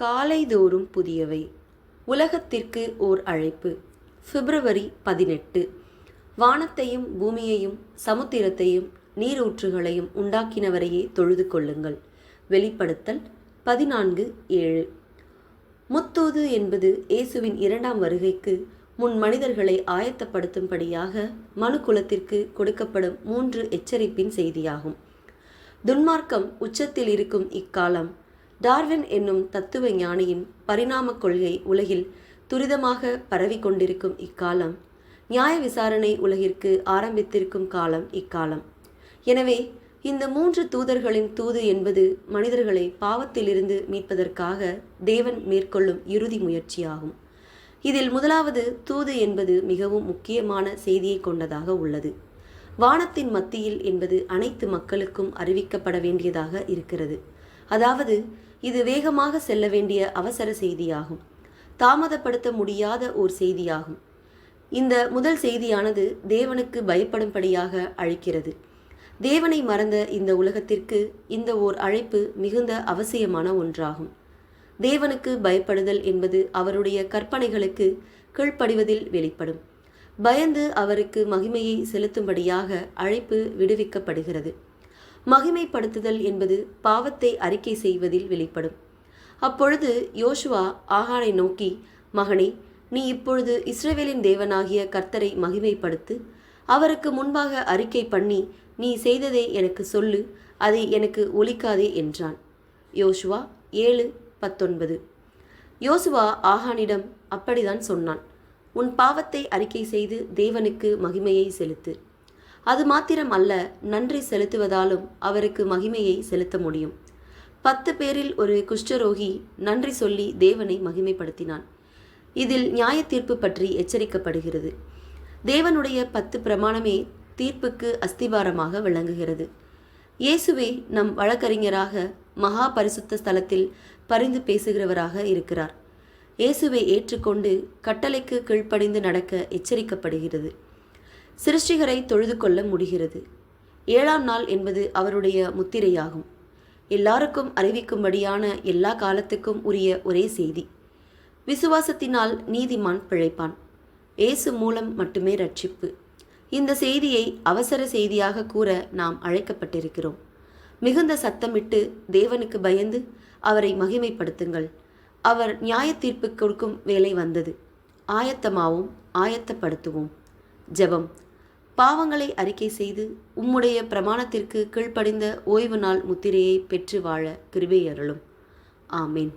காலைதோறும் புதியவை. உலகத்திற்கு ஓர் அழைப்பு. பிப்ரவரி பதினெட்டு. வானத்தையும் பூமியையும் சமுத்திரத்தையும் நீரூற்றுகளையும் உண்டாக்கினவரையே தொழுது கொள்ளுங்கள். வெளிப்படுத்தல் பதினான்கு ஏழு. முத்தூது என்பது இயேசுவின் இரண்டாம் வருகைக்கு முன் மனிதர்களை ஆயத்தப்படுத்தும்படியாக மனு குலத்திற்கு கொடுக்கப்படும் மூன்று எச்சரிப்பின் செய்தியாகும். துன்மார்க்கம் உச்சத்தில் இருக்கும் இக்காலம் டார்வின் என்னும் தத்துவ ஞானியின் பரிணாமக் கொள்கை உலகில் துரிதமாக பரவி கொண்டிருக்கும் இக்காலம் நியாய விசாரணை உலகிற்கு ஆரம்பித்திருக்கும் காலம் இக்காலம். எனவே இந்த மூன்று தூதர்களின் தூது என்பது மனிதர்களை பாவத்திலிருந்து மீட்பதற்காக தேவன் மேற்கொள்ளும் இறுதி முயற்சியாகும். இதில் முதலாவது தூது என்பது மிகவும் முக்கியமான செய்தியை கொண்டதாக உள்ளது. வானத்தின் மத்தியில் என்பது அனைத்து மக்களுக்கும் அறிவிக்கப்பட வேண்டியதாக இருக்கிறது. அதாவது இது வேகமாக செல்ல வேண்டிய அவசர செய்தியாகும். தாமதப்படுத்த முடியாத ஓர் செய்தியாகும். இந்த முதல் செய்தியானது தேவனுக்கு பயப்படும்படியாக அழைக்கிறது. தேவனை மறந்த இந்த உலகத்திற்கு இந்த ஓர் அழைப்பு மிகுந்த அவசியமான ஒன்றாகும். தேவனுக்கு பயப்படுதல் என்பது அவருடைய கற்பனைகளுக்கு கீழ்ப்படிவதில் வெளிப்படும். பயந்து அவருக்கு மகிமையை செலுத்தும்படியாக அழைப்பு விடுவிக்கப்படுகிறது. மகிமைப்படுத்துதல் என்பது பாவத்தை அறிக்கை செய்வதில் வெளிப்படும். அப்பொழுது யோசுவா ஆகானை நோக்கி மகனே நீ இப்பொழுது இஸ்ரவேலின் தேவனாகிய கர்த்தரை மகிமைப்படுத்து அவருக்கு முன்பாக அறிக்கை பண்ணி நீ செய்ததை எனக்கு சொல்லு அதை எனக்கு ஒலிக்காதே என்றான். யோசுவா ஏழு பத்தொன்பது. யோசுவா ஆகானிடம் அப்படிதான் சொன்னான். உன் பாவத்தை அறிக்கை செய்து தேவனுக்கு மகிமையை செலுத்து. அது மாத்திரம் அல்ல நன்றி செலுத்துவதாலும் அவருக்கு மகிமையை செலுத்த முடியும். பத்து பேரில் ஒரு குஷ்டரோகி நன்றி சொல்லி தேவனை மகிமைப்படுத்தினான். இதில் நியாய தீர்ப்பு பற்றி எச்சரிக்கப்படுகிறது. தேவனுடைய பத்து பிரமாணமே தீர்ப்புக்கு அஸ்திபாரமாக விளங்குகிறது. இயேசுவே நம் வழக்கறிஞராக மகா பரிசுத்த ஸ்தலத்தில் பரிந்து பேசுகிறவராக இருக்கிறார். இயேசுவை ஏற்றுக்கொண்டு கட்டளைக்கு கீழ்ப்படிந்து நடக்க எச்சரிக்கப்படுகிறது. சிருஷ்டிகரை தொழுது கொள்ள முடிகிறது. ஏழாம் நாள் என்பது அவருடைய முத்திரையாகும். எல்லாருக்கும் அறிவிக்கும்படியான எல்லா காலத்துக்கும் உரிய ஒரே செய்தி. விசுவாசத்தினால் நீதிமான் பிழைப்பான். இயேசு மூலம் மட்டுமே ரட்சிப்பு இந்த செய்தியை அவசர செய்தியாக கூற நாம் அழைக்கப்பட்டிருக்கிறோம். மிகுந்த சத்தமிட்டு தேவனுக்கு பயந்து அவரை மகிமைப்படுத்துங்கள். அவர் நியாய தீர்ப்பு கொடுக்கும் வேலை வந்தது. ஆயத்தமாவும் ஆயத்தப்படுத்துவோம். ஜெபம். பாவங்களை அறிக்கை செய்து உம்முடைய பிரமாணத்திற்கு கீழ்ப்படிந்த ஓய்வு நாள் முத்திரையை பெற்று வாழ கிருபை அருளும் ஆமேன்.